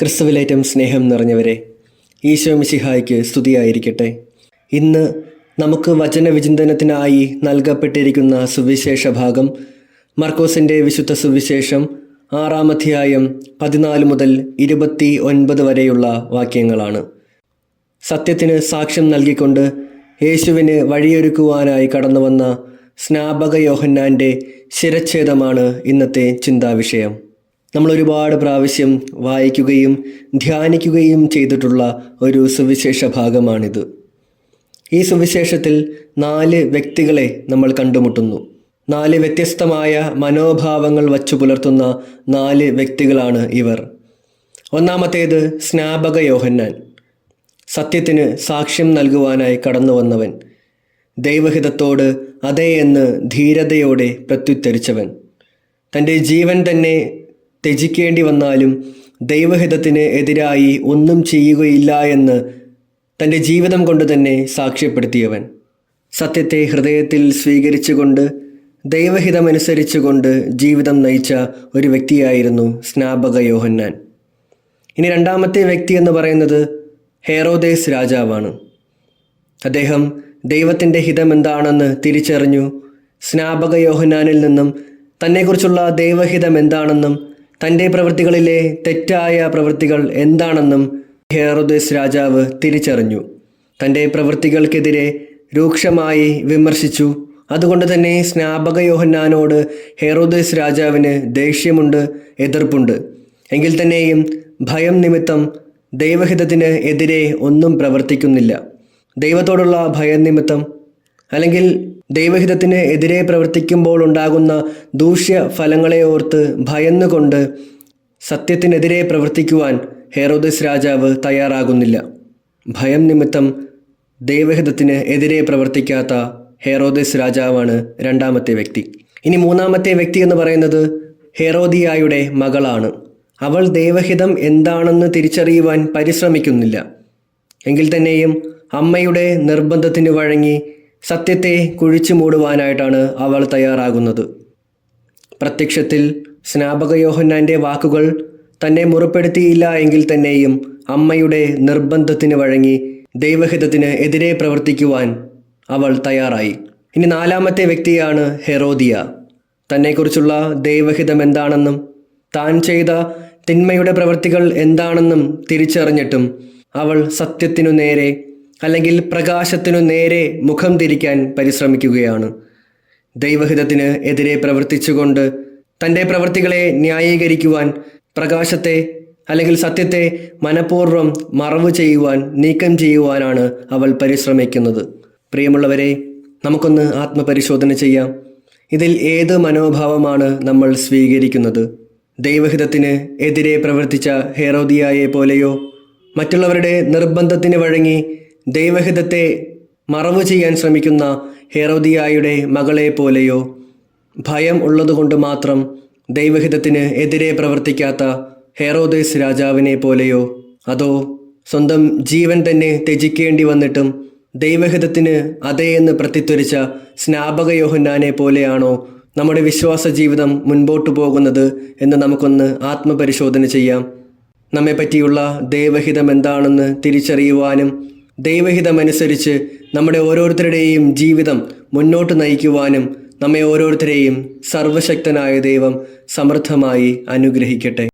ക്രിസ്തുവിലേറ്റം സ്നേഹം നിറഞ്ഞവരെ ഈശോ മിശിഹായ്ക്ക് സ്തുതിയായിരിക്കട്ടെ. ഇന്ന് നമുക്ക് വചനവിചിന്തനത്തിനായി നൽകപ്പെട്ടിരിക്കുന്ന സുവിശേഷ ഭാഗം മർക്കോസിന്റെ വിശുദ്ധ സുവിശേഷം ആറാം അധ്യായം പതിനാല് മുതൽ ഇരുപത്തി ഒൻപത് വരെയുള്ള വാക്യങ്ങളാണ്. സത്യത്തിന് സാക്ഷ്യം നൽകിക്കൊണ്ട് യേശുവിന് വഴിയൊരുക്കുവാനായി കടന്നുവന്ന സ്നാപക യോഹന്നാന്റെ ശിരച്ഛേദമാണ് ഇന്നത്തെ ചിന്താവിഷയം. നമ്മൾ ഒരുപാട് പ്രാവശ്യം വായിക്കുകയും ധ്യാനിക്കുകയും ചെയ്തിട്ടുള്ള ഒരു സുവിശേഷ ഭാഗമാണിത്. ഈ സുവിശേഷത്തിൽ നാല് വ്യക്തികളെ നമ്മൾ കണ്ടുമുട്ടുന്നു. നാല് വ്യത്യസ്തമായ മനോഭാവങ്ങൾ വച്ചു പുലർത്തുന്ന നാല് വ്യക്തികളാണ് ഇവർ. ഒന്നാമത്തേത് സ്നാപക യോഹന്നാൻ. സത്യത്തിന് സാക്ഷ്യം നൽകുവാനായി കടന്നു വന്നവൻ ദൈവഹിതത്തോട് അതേ എന്ന് ധീരതയോടെ പ്രത്യുത്തരിച്ചവൻ. തന്റെ ജീവൻ തന്നെ ത്യജിക്കേണ്ടി വന്നാലും ദൈവഹിതത്തിന് എതിരായി ഒന്നും ചെയ്യുകയില്ല എന്ന് തന്റെ ജീവിതം കൊണ്ട് തന്നെ സാക്ഷ്യപ്പെടുത്തിയവൻ. സത്യത്തെ ഹൃദയത്തിൽ സ്വീകരിച്ചുകൊണ്ട് ദൈവഹിതമനുസരിച്ചുകൊണ്ട് ജീവിതം നയിച്ച ഒരു വ്യക്തിയായിരുന്നു സ്നാപക യോഹന്നാൻ. ഇനി രണ്ടാമത്തെ വ്യക്തി എന്ന് പറയുന്നത് ഹെറോദേസ് രാജാവാണ്. അദ്ദേഹം ദൈവത്തിന്റെ ഹിതം എന്താണെന്ന് തിരിച്ചറിഞ്ഞു. സ്നാപക യോഹന്നാനിൽ നിന്നും തന്നെക്കുറിച്ചുള്ള ദൈവഹിതം എന്താണെന്നും തന്റെ പ്രവൃത്തികളിലെ തെറ്റായ പ്രവൃത്തികൾ എന്താണെന്നും ഹെറോദേസ് രാജാവ് തിരിച്ചറിഞ്ഞു. തന്റെ പ്രവൃത്തികൾക്കെതിരെ രൂക്ഷമായി വിമർശിച്ചു. അതുകൊണ്ട് തന്നെ സ്നാപക യോഹന്നാനോട് ഹെറോദേസ് രാജാവിന് ദേഷ്യമുണ്ട് എതിർപ്പുണ്ട്. എങ്കിൽ തന്നെയും ഭയം നിമിത്തം ദൈവഹിതത്തിന് എതിരെ ഒന്നും പ്രവർത്തിക്കുന്നില്ല. ദൈവത്തോടുള്ള ഭയം നിമിത്തം അല്ലെങ്കിൽ ദൈവഹിതത്തിന് എതിരെ പ്രവർത്തിക്കുമ്പോൾ ഉണ്ടാകുന്ന ദൂഷ്യ ഫലങ്ങളെ ഓർത്ത് ഭയന്നുകൊണ്ട് സത്യത്തിനെതിരെ പ്രവർത്തിക്കുവാൻ ഹെറോദസ് രാജാവ് തയ്യാറാകുന്നില്ല. ഭയം നിമിത്തം ദൈവഹിതത്തിന് എതിരെ പ്രവർത്തിക്കാത്ത ഹെറോദസ് രാജാവാണ് രണ്ടാമത്തെ വ്യക്തി. ഇനി മൂന്നാമത്തെ വ്യക്തി എന്ന് പറയുന്നത് ഹെറോദിയായുടെ മകളാണ്. അവൾ ദൈവഹിതം എന്താണെന്ന് തിരിച്ചറിയുവാൻ പരിശ്രമിക്കുന്നില്ല. എങ്കിൽ തന്നെയും അമ്മയുടെ നിർബന്ധത്തിന് വഴങ്ങി സത്യത്തെ കുഴിച്ചു മൂടുവാനായിട്ടാണ് അവൾ തയ്യാറാകുന്നത്. പ്രത്യക്ഷത്തിൽ സ്നാപക യോഹന്നാന്റെ വാക്കുകൾ തന്നെ മുറിപ്പെടുത്തിയില്ല എങ്കിൽ തന്നെയും അമ്മയുടെ നിർബന്ധത്തിന് വഴങ്ങി ദൈവഹിതത്തിന് എതിരെ പ്രവർത്തിക്കുവാൻ അവൾ തയ്യാറായി. ഇനി നാലാമത്തെ വ്യക്തിയാണ് ഹെറോദിയ. തന്നെക്കുറിച്ചുള്ള ദൈവഹിതം എന്താണെന്നും താൻ ചെയ്ത തിന്മയുടെ പ്രവൃത്തികൾ എന്താണെന്നും തിരിച്ചറിഞ്ഞിട്ടും അവൾ സത്യത്തിനു നേരെ അല്ലെങ്കിൽ പ്രകാശത്തിനു നേരെ മുഖം തിരിക്കാൻ പരിശ്രമിക്കുകയാണ്. ദൈവഹിതത്തിന് എതിരെ പ്രവർത്തിച്ചുകൊണ്ട് തന്റെ പ്രവൃത്തികളെ ന്യായീകരിക്കുവാൻ പ്രകാശത്തെ അല്ലെങ്കിൽ സത്യത്തെ മനഃപൂർവം മറവ് ചെയ്യുവാൻ നീക്കം ചെയ്യുവാനാണ് അവൾ പരിശ്രമിക്കുന്നത്. പ്രിയമുള്ളവരെ നമുക്കൊന്ന് ആത്മപരിശോധന ചെയ്യാം. ഇതിൽ ഏത് മനോഭാവമാണ് നമ്മൾ സ്വീകരിക്കുന്നത്? ദൈവഹിതത്തിന് എതിരെ പ്രവർത്തിച്ച ഹേറോദിയായെ പോലെയോ മറ്റുള്ളവരുടെ നിർബന്ധത്തിന് വഴങ്ങി ദൈവഹിതത്തെ മറവ് ചെയ്യാൻ ശ്രമിക്കുന്ന ഹെറോദിയായുടെ മകളെ പോലെയോ? ഭയം ഉള്ളതുകൊണ്ട് മാത്രം ദൈവഹിതത്തിന് എതിരെ പ്രവർത്തിക്കാത്ത ഹെറോദേസ് രാജാവിനെ പോലെയോ? അതോ സ്വന്തം ജീവൻ തന്നെ ത്യജിക്കേണ്ടി വന്നിട്ടും ദൈവഹിതത്തിന് അതേ എന്ന് പ്രത്യുത്വരിച്ച സ്നാപക യോഹന്നാനെ പോലെയാണോ നമ്മുടെ വിശ്വാസ ജീവിതം മുൻപോട്ടു പോകുന്നത് എന്ന് നമുക്കൊന്ന് ആത്മപരിശോധന ചെയ്യാം. നമ്മെ പറ്റിയുള്ള ദൈവഹിതം എന്താണെന്ന് തിരിച്ചറിയുവാനും ദൈവഹിതമനുസരിച്ച് നമ്മുടെ ഓരോരുത്തരുടെയും ജീവിതം മുന്നോട്ട് നയിക്കുവാനും നമ്മെ ഓരോരുത്തരെയും സർവശക്തനായ ദൈവം സമൃദ്ധമായി അനുഗ്രഹിക്കട്ടെ.